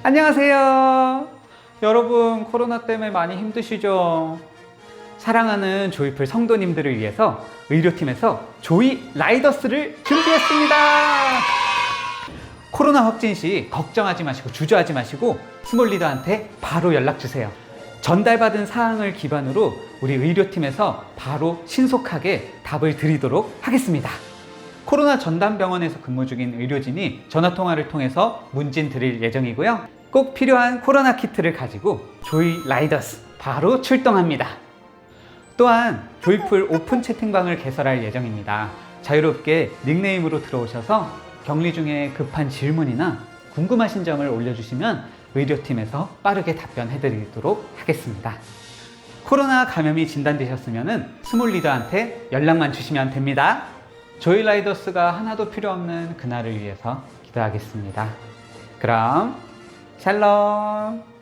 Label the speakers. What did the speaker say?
Speaker 1: 안녕하세요. 여러분, 코로나 때문에 많이 힘드시죠? 사랑하는 조이풀 성도님들을 위해서 의료팀에서 조이 라이더스를 준비했습니다. 코로나 확진 시 걱정하지 마시고 주저하지 마시고 스몰 리더한테 바로 연락 주세요. 전달받은 사항을 기반으로 우리 의료팀에서 바로 신속하게 답을 드리도록 하겠습니다. 코로나 전담 병원에서 근무 중인 의료진이 전화 통화를 통해서 문진 드릴 예정이고요. 꼭 필요한 코로나 키트를 가지고 조이 라이더스 바로 출동합니다. 또한 조이풀 오픈 채팅방을 개설할 예정입니다. 자유롭게 닉네임으로 들어오셔서 격리 중에 급한 질문이나 궁금하신 점을 올려주시면 의료팀에서 빠르게 답변해드리도록 하겠습니다. 코로나 감염이 진단되셨으면 스몰 리더한테 연락만 주시면 됩니다. 조이 라이더스가 하나도 필요 없는 그날을 위해서 기도하겠습니다. 그럼 샬롬